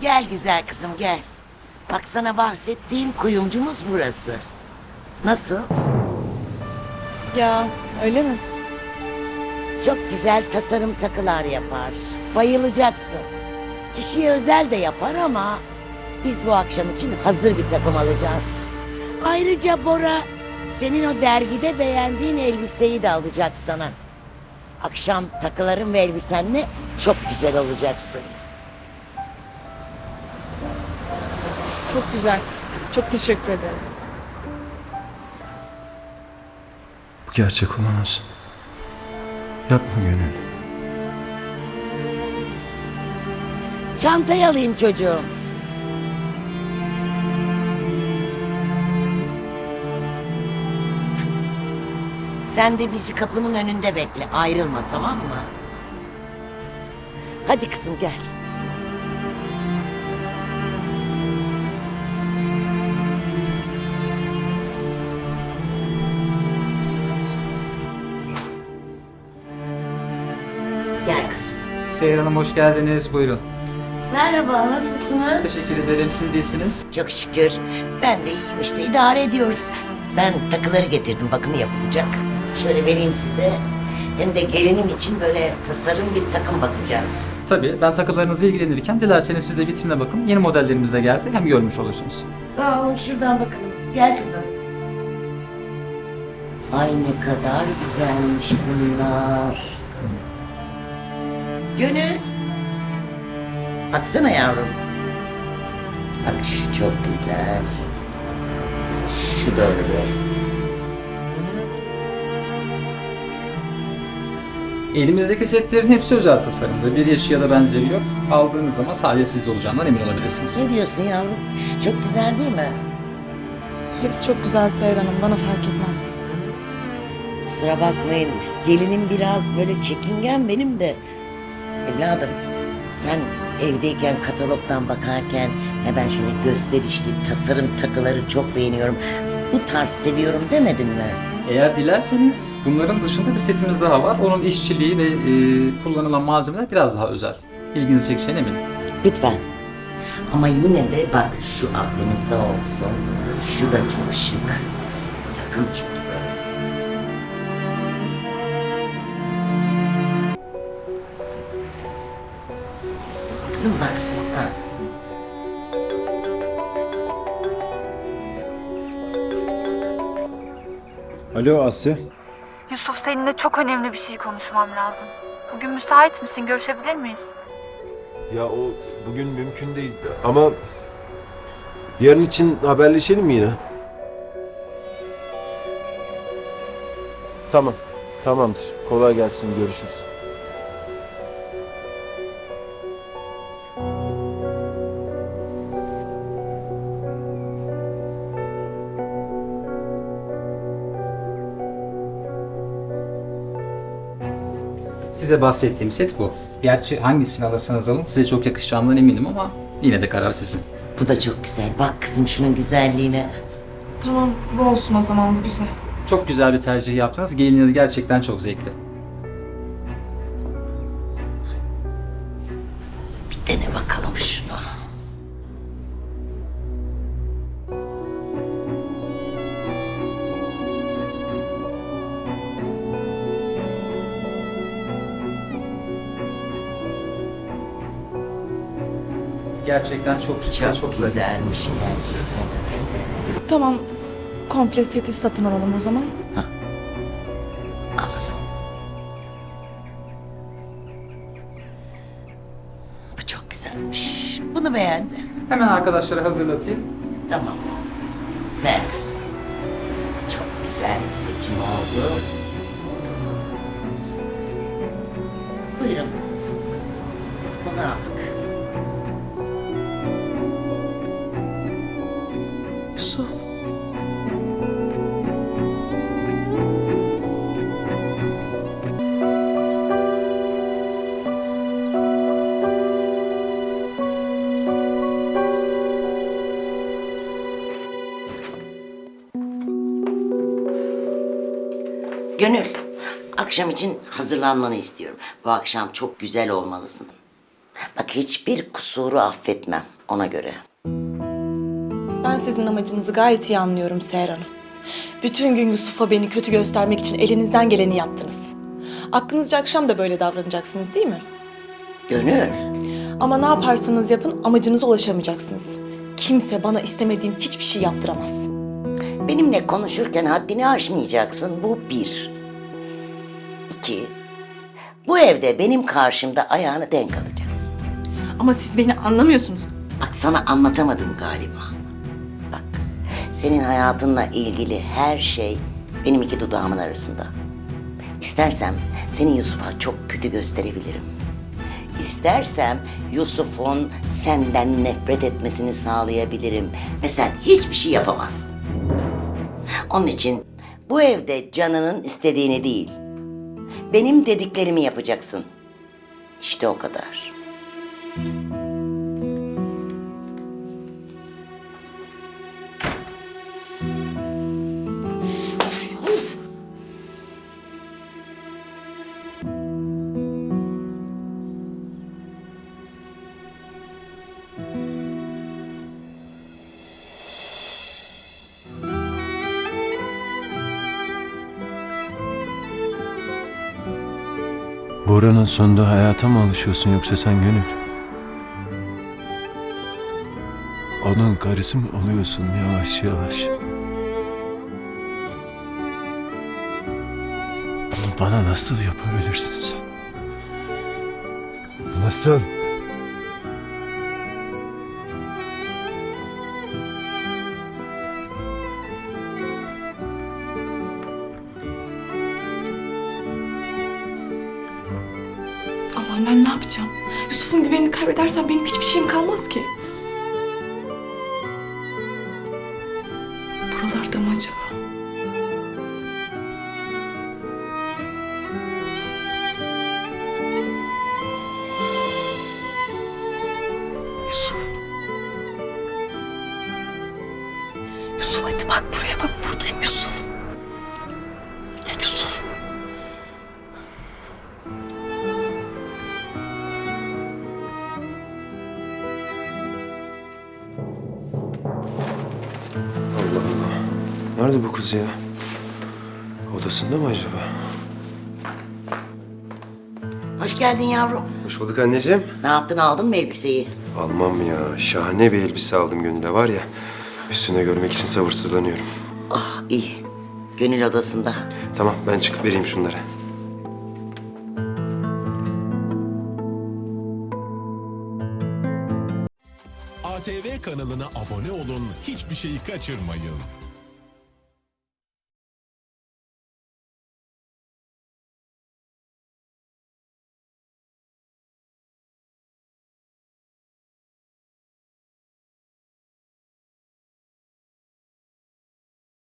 Gel güzel kızım gel. Bak sana bahsettiğim kuyumcumuz burası. Nasıl? Ya öyle mi? Çok güzel tasarım takılar yapar. Bayılacaksın. Kişiye özel de yapar ama biz bu akşam için hazır bir takım alacağız. Ayrıca Bora senin o dergide beğendiğin elbiseyi de alacak sana. Akşam takıların ve elbisenle çok güzel olacaksın. Çok güzel. Çok teşekkür ederim. Bu gerçek olamaz. Yapma gönül. Çantayı alayım çocuğum. Sen de bizi kapının önünde bekle. Ayrılma tamam mı? Hadi kızım gel. Kızım. Seyir Hanım hoş geldiniz. Buyurun. Merhaba, nasılsınız? Teşekkür ederim. Siz değilsiniz. Çok şükür. Ben de iyiyim işte idare ediyoruz. Ben takıları getirdim bakımı yapılacak. Şöyle vereyim size. Hem de gelinim için böyle tasarım bir takım bakacağız. Tabii ben takılarınızla ilgilenirken dilerseniz siz de vitrine bakın. Yeni modellerimiz de geldi. Hem görmüş olursunuz. Sağ olun şuradan bakalım. Gel kızım. Ay ne kadar güzelmiş bunlar. Gönül. Baksana yavrum. Bak şu çok güzel. Şu da öyle. Elimizdeki setlerin hepsi özel tasarımda. Bir eşi ya da benzeri yok. Aldığınız zaman sadece sizde olacağından emin olabilirsiniz. Ne diyorsun yavrum? Şu çok güzel değil mi? Hepsi çok güzel Seher Hanım. Bana fark etmez. Kusura bakmayın. Gelinim biraz böyle çekingen benim de. Evladım sen evdeyken katalogdan bakarken ya ben şöyle gösterişli tasarım takıları çok beğeniyorum. Bu tarz seviyorum demedin mi? Eğer dilerseniz bunların dışında bir setimiz daha var. Onun işçiliği ve e, kullanılan malzemeler biraz daha özel. İlginizi çekeceğine eminim. Lütfen. Ama yine de bak şu aklımızda olsun. Şu da çok şık. Takım çünkü Kızım baksana. Alo Asya. Yusuf seninle çok önemli bir şey konuşmam lazım. Bugün müsait misin? Görüşebilir miyiz? Ya o bugün mümkün değil ama yarın için haberleşelim mi yine? Tamam. Tamamdır. Kolay gelsin. Görüşürüz. Size bahsettiğim set bu. Gerçi hangisini alırsanız alın size çok yakışacağından eminim ama yine de karar sizin. Bu da çok güzel. Bak kızım şunun güzelliğine. Tamam bu olsun o zaman bu güzel. Çok güzel bir tercih yaptınız. Gelininiz gerçekten çok zevkli. Gerçekten çok şık, Çok, çok, güzel. güzelmiş gerçekten. Tamam komple seti satın alalım o zaman. Alalım. Bu çok güzelmiş. Bunu beğendi. Hemen arkadaşlara hazırlatayım. Tamam. Ver kızım. Çok güzel bir seçim oldu. Buyurun. Bunu aldık. Gönül, akşam için hazırlanmanı istiyorum. Bu akşam çok güzel olmalısın. Bak hiçbir kusuru affetmem ona göre. Ben sizin amacınızı gayet iyi anlıyorum Seher Hanım. Bütün gün Yusuf'a beni kötü göstermek için elinizden geleni yaptınız. Aklınızca akşam da böyle davranacaksınız değil mi? Gönül. Ama ne yaparsanız yapın amacınıza ulaşamayacaksınız. Kimse bana istemediğim hiçbir şey yaptıramaz. Benimle konuşurken haddini aşmayacaksın. Bu bir. İki. Bu evde benim karşımda ayağını denk alacaksın. Ama siz beni anlamıyorsunuz. Bak sana anlatamadım galiba. Bak senin hayatınla ilgili her şey benim iki dudağımın arasında. İstersem seni Yusuf'a çok kötü gösterebilirim. İstersem Yusuf'un senden nefret etmesini sağlayabilirim ve sen hiçbir şey yapamazsın. Onun için bu evde canının istediğini değil, benim dediklerimi yapacaksın. İşte o kadar. Bora'nın sonunda hayata mı alışıyorsun yoksa sen Gönül? Onun karısı mı oluyorsun yavaş yavaş? Bunu bana nasıl yapabilirsin sen? Nasıl? Yapacağım? Yusuf'un güvenini kaybedersem benim hiçbir şeyim kalmaz ki. Buralarda mı acaba? Yusuf. Yusuf hadi bak buraya bak buradayım Yusuf. Nerede bu kız ya? Odasında mı acaba? Hoş geldin yavrum. Hoş bulduk anneciğim. Ne yaptın aldın mı elbiseyi? Almam ya. Şahane bir elbise aldım Gönül'e var ya. Üstüne görmek için sabırsızlanıyorum. Ah iyi. Gönül odasında. Tamam ben çıkıp vereyim şunları. ATV kanalına abone olun, hiçbir şeyi kaçırmayın.